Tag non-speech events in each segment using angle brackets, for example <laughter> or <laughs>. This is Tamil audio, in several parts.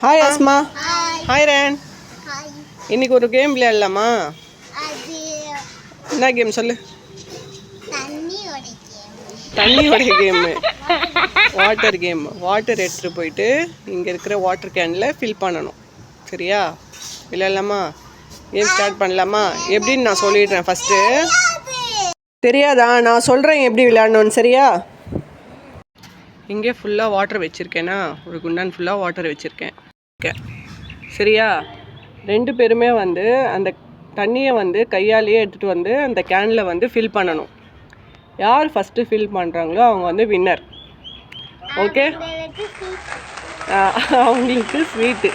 ஹாய் அஸ்மா ஹாய் ரேன் இன்னைக்கு ஒரு கேம் விளையாடலாமா? என்ன கேம் சொல்லு? தண்ணி உடைக்கும் தண்ணியோடைய கேமு வாட்டர் கேம் வாட்டர் எடுத்துகிட்டு போயிட்டு இங்கே இருக்கிற வாட்டர் கேனில் ஃபில் பண்ணணும். சரியா? விளையாடலாமா? கேம் ஸ்டார்ட் பண்ணலாமா? எப்படின்னு நான் சொல்லிடுறேன் ஃபஸ்ட்டு தெரியாதா? நான் சொல்கிறேன் எப்படி விளையாடணும்னு சரியா? இங்கே ஃபுல்லாக வாட்டர் வச்சுருக்கேனா? ஒரு குண்டான் ஃபுல்லாக வாட்டர் வச்சுருக்கேன். சரியா? ரெண்டு பேருமே வந்து அந்த தண்ணியை வந்து கையாலேயே எடுத்துகிட்டு வந்து அந்த கேனில் வந்து ஃபில் பண்ணணும். யார் ஃபஸ்ட்டு ஃபில் பண்ணுறாங்களோ அவங்க வந்து வின்னர் ஓகே அவங்களுக்கு ஸ்வீட்டு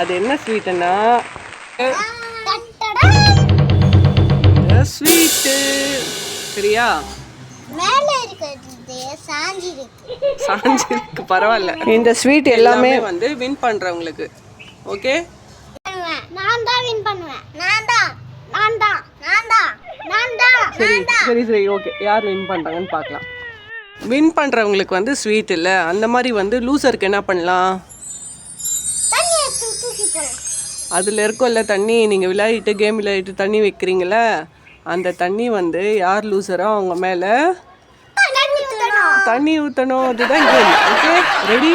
அது என்ன ஸ்வீட்டுன்னா ஸ்வீட்டு சரியா? சாஞ்சிருக்கு. பரவாயில்ல. இந்த ஸ்வீட் எல்லாமே வந்து வின் பண்ணுறவங்களுக்கு ஓகே நான் தான் வின் பண்ணுவேன். நான் தான். நான் தான். நான் தான். நான் தான். சரி சரி சரி ஓகே யார் வின் பண்ணுறாங்கன்னு பார்க்கலாம். வின் பண்ணுறவங்களுக்கு வந்து ஸ்வீட் இல்லை. அந்த மாதிரி வந்து லூசருக்கு என்ன பண்ணலாம்? அதில் இருக்கும்ல தண்ணி. நீங்கள் விளையாடிட்டு கேம் விளையாடிட்டு தண்ணி வைக்கிறீங்களே அந்த தண்ணி வந்து யார் லூசரோ அவங்க மேலே தண்ணி ஊற்றணும் அதுதான் game. Okay ready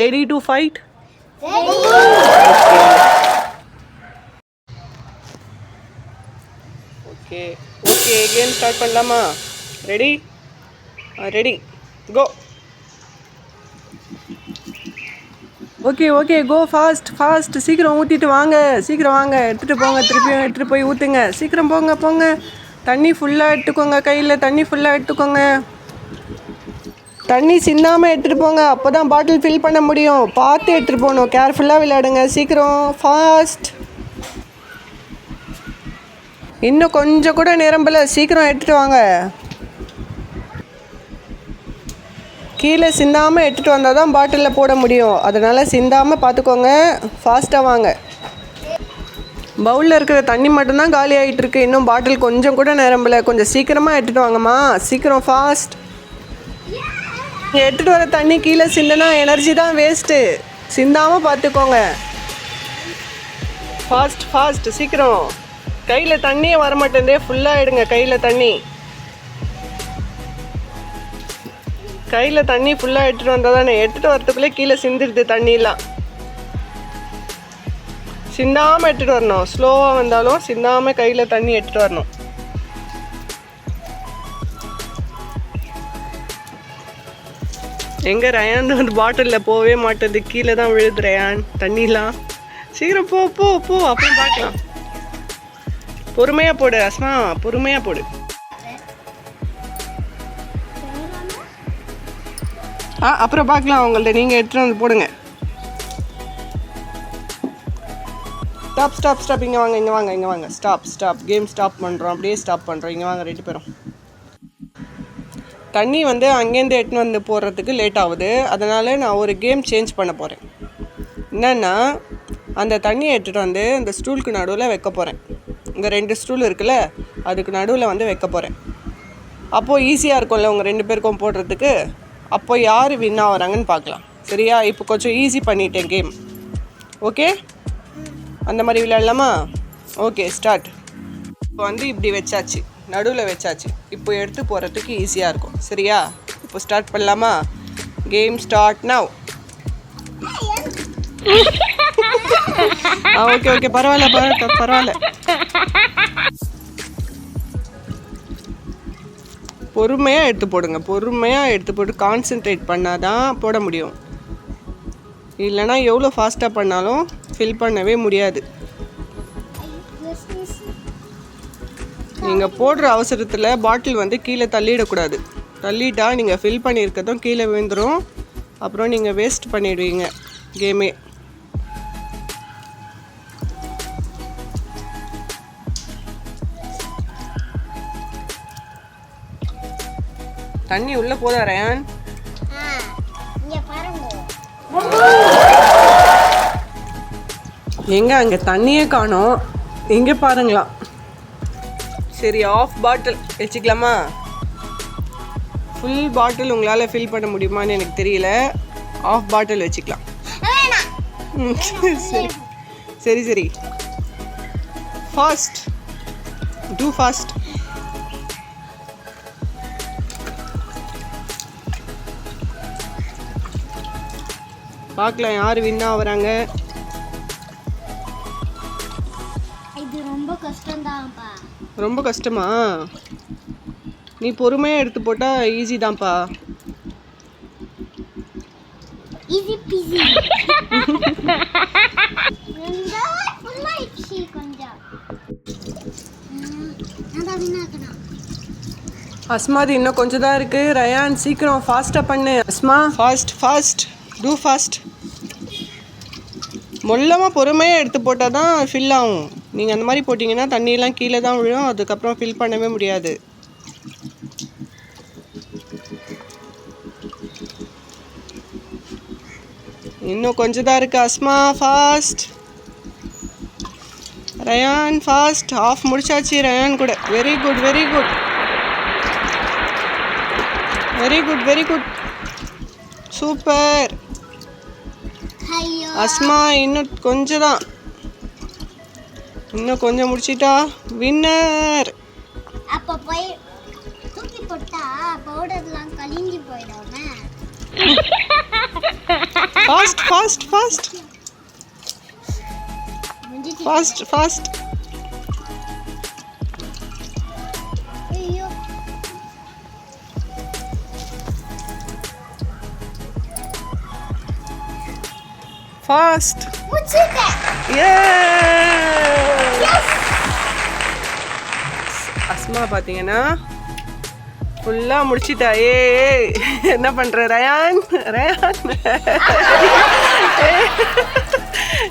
ready to fight okay okay game start பண்ணலாமா? Ready ready go okay okay go fast fast சீக்கிரம் ஊற்றிட்டு வாங்க. சீக்கிரம் வாங்க. எடுத்துகிட்டு போங்க. திருப்பியும் எடுத்துகிட்டு போய் ஊற்றுங்க சீக்கிரம் போங்க போங்க. தண்ணி ஃபுல்லாக எடுத்துக்கோங்க கையில். தண்ணி ஃபுல்லாக எடுத்துக்கோங்க. தண்ணி சிந்தாமல் எடுத்துகிட்டு போங்க. அப்போ தான் பாட்டில் ஃபில் பண்ண முடியும். பார்த்து எடுத்துகிட்டு போகணும். கேர்ஃபுல்லாக விளையாடுங்க. சீக்கிரம் ஃபாஸ்ட் இன்னும் கொஞ்சம் கூட நிரம்பல சீக்கிரம் எடுத்துகிட்டு வாங்க. கீழே சிந்தாமல் எடுத்துகிட்டு வந்தால் தான் பாட்டிலில் போட முடியும். அதனால் சிந்தாமல் பார்த்துக்கோங்க. ஃபாஸ்ட்டாக வாங்க. பவுலில் இருக்கிற தண்ணி மட்டும்தான் காலி ஆகிட்டு இருக்கு. இன்னும் பாட்டில் கொஞ்சம் கூட நிரம்பல கொஞ்சம் சீக்கிரமாக எடுத்துகிட்டு வாங்கம்மா. சீக்கிரம் ஃபாஸ்ட் எடுத்துகிட்டு வர தண்ணி கீழே சிந்தனா எனர்ஜி தான் வேஸ்ட்டு சிந்தாமல் பார்த்துக்கோங்க ஃபாஸ்ட் ஃபாஸ்ட் சீக்கிரம். கையில் தண்ணியே வரமாட்டேந்தே ஃபுல்லாக எடுங்க கையில் தண்ணி. கையில் தண்ணி ஃபுல்லாக எடுத்துகிட்டு வந்தால் தானே எடுத்துகிட்டு வரத்துக்குள்ளே கீழே சிந்திடுது தண்ணிலாம் சிந்தாமல் எடுத்துகிட்டு வரணும். ஸ்லோவாக வந்தாலும் சிந்தாமல் கையில் தண்ணி எடுத்துகிட்டு வரணும். எங்கே ரயான் வந்து பாட்டிலில் போகவே மாட்டேது. கீழே தான் விழுது ரயான். தண்ணிலாம். சீக்கிரம் போ போ போ. அப்புறம் பார்க்கலாம். பொறுமையாக போடு அஸ்மா பொறுமையாக போடு. ஆ அப்புறம் பார்க்கலாம். உங்கள்ட்ட நீங்கள் எடுத்துகிட்டு வந்து போடுங்க. ஸ்டாப் ஸ்டாப் ஸ்டாப் இங்கே வாங்க இங்கே வாங்க இங்கே வாங்க. ஸ்டாப் ஸ்டாப் கேம் ஸ்டாப் பண்ணுறோம் அப்படியே ஸ்டாப் பண்ணுறோம் இங்கே வாங்க ரெண்டு பேரும். தண்ணி வந்து அங்கேருந்து எடுத்துன்னு வந்து போடுறதுக்கு லேட் ஆகுது. அதனால் நான் ஒரு கேம் சேஞ்ச் பண்ண போகிறேன் என்னென்னா அந்த தண்ணியை எடுத்துகிட்டு வந்து இந்த ஸ்டூலுக்கு நடுவில் வைக்க போகிறேன் இங்கே ரெண்டு ஸ்டூல் இருக்குல்ல அதுக்கு நடுவில் வந்து வைக்க போகிறேன் அப்போது ஈஸியாக இருக்கும்ல உங்கள் ரெண்டு பேருக்கும் போடுறதுக்கு? அப்போ யார் வின் ஆகுறாங்கன்னு பார்க்கலாம். சரியா? இப்போ கொஞ்சம் ஈஸி பண்ணிட்டேன் கேம் ஓகே அந்த மாதிரி விளையாடலாமா? ஓகே ஸ்டார்ட் இப்போ வந்து இப்படி வச்சாச்சு. நடுவில் வச்சாச்சு. இப்போ எடுத்து போகிறதுக்கு ஈஸியாக இருக்கும். சரியா? இப்போ ஸ்டார்ட் பண்ணலாமா? Game start now ah okay okay பரவாயில்ல பரவாயில்ல பரவாயில்ல. பொறுமையாக எடுத்து போடுங்க. பொறுமையாக எடுத்து போட்டு கான்சென்ட்ரேட் பண்ணால் தான் போட முடியும். இல்லைன்னா எவ்வளோ ஃபாஸ்ட்டாக பண்ணாலும் ஃபில் பண்ணவே முடியாது. நீங்கள் போடுற அவசரத்தில் பாட்டில் வந்து கீழே தள்ளிடக்கூடாது. தள்ளிட்டா நீங்கள் ஃபில் பண்ணியிருக்கதும் கீழே விழுந்துடும் அப்புறம் நீங்கள் வேஸ்ட் பண்ணிடுவீங்க. கேமே தண்ணி உள்ளே போதா ரயான்? எங்க அங்கே தண்ணியே காணோம். இங்கே பாருங்களா. சரி ஆஃப் பாட்டில் வச்சுக்கலாமா? ஃபுல் பாட்டில் உங்களால் ஃபில் பண்ண முடியுமான்னு எனக்கு தெரியல. ஆஃப் பாட்டில் வச்சுக்கலாம். சரி. சரி சரி. ஃபாஸ்ட் டூ ஃபாஸ்ட் பார்க்கலாம் யார் வின் ஆகுறாங்க கஷ்டம்தான்ப்பா. ரொம்ப கஷ்டமா? நீ பொறுமையாக எடுத்து போட்டால் ஈஸி தான்ப்பா. ஈஸி பீஸி ஃபுல்லாயிடுச்சு கொஞ்சம். வீணாக்கணும். அஸ்மாது இன்னும் கொஞ்சம் தான் இருக்குது ரயான் சீக்கிரம் ஃபாஸ்ட்டாக பண்ணு. Asma. Fast fast too fast மொல்லமாக பொறுமையாக எடுத்து போட்டால் தான் ஃபில் ஆகும். நீங்கள் அந்த மாதிரி போட்டிங்கன்னா தண்ணியெல்லாம் கீழே தான் விழும் அதுக்கப்புறம் ஃபில் பண்ணவே முடியாது. இன்னும் கொஞ்சம் தான் இருக்குது Asma fast Rayan fast of முடிச்சாச்சு ரயான் கூட. Very good very good very good very good super Asma இன்னும் கொஞ்சம் தான். இன்னும் கொஞ்சம் முடிச்சிட்டா? வின்னர் அப்போ போய் தூக்கி போட்டா பவுடர்லாம் கலிஞ்சு போயிடுமே. Fast fast fast fast fast ஐயோ. ஃபாஸ்ட் முடிச்சிட்டேன். அஸ்மா பார்த்தீங்கன்னா ஃபுல்லாக முடிச்சிட்டா. ஏ என்ன பண்ணுற ரயான்? ரயான்?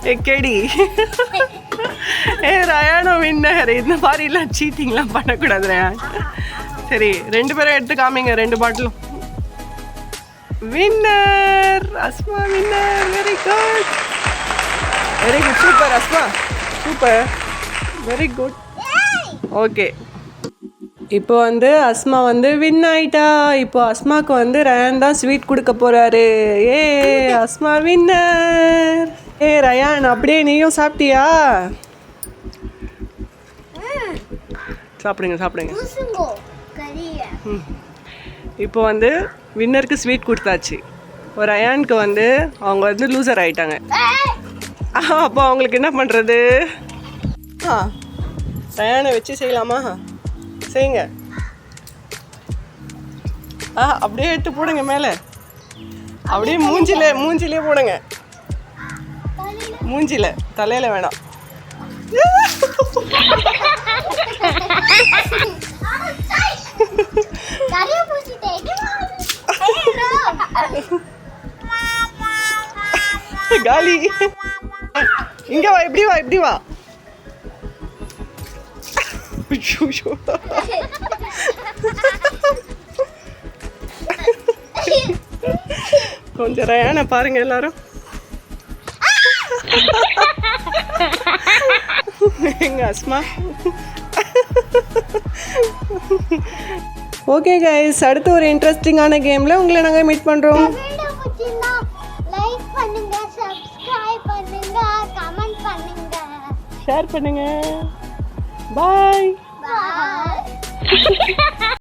ஏ கேடி. ஏ ரயானும் வின்னர். இந்த மாதிரிலாம் சீட்டிங்லாம் பண்ணக்கூடாது ரயான். சரி ரெண்டு பேரும் எடுத்து காமிங்க ரெண்டு பாட்டிலும். Winner Asma winner. Very good very good super Asma. Super very good okay இப்போ வந்து அஸ்மா வந்து வின் ஆயிட்டா. இப்போ அஸ்மாக்கு வந்து ரயான் தான் ஸ்வீட் கொடுக்க போறாரு. ஏ அஸ்மா வின்னர் ஏ ரயான் அப்படியே நீயும் சாப்பிட்டியா? சாப்பிடுங்க சாப்பிடுங்க. இப்போ வந்து வின்னருக்கு ஸ்வீட் கொடுத்தாச்சு. ஒரு ரயானுக்கு வந்து அவங்க வந்து லூசர் ஆயிட்டாங்க. அப்போ அவங்களுக்கு என்ன பண்ணுறது ஆ. ரயானை வச்சு செய்யலாமா? செய்யுங்க ஆ அப்படியே எடுத்து போடுங்க மேலே. அப்படியே மூஞ்சில மூஞ்சிலே போடுங்க. மூஞ்சில தலையில வேணாம். காலி. இங்க வா இப்படி வா இப்படி வா. ஐயோ. கொஞ்சம் ரயானை பாருங்க எல்லாரும். எங்க அஸ்மா? ஓகே கைஸ் அடுத்து ஒரு இன்ட்ரெஸ்டிங்கான கேமில் உங்களை நாங்கள் மீட் பண்ணுறோம் ஷேர் பண்ணுங்க. பாய் பாய் <laughs>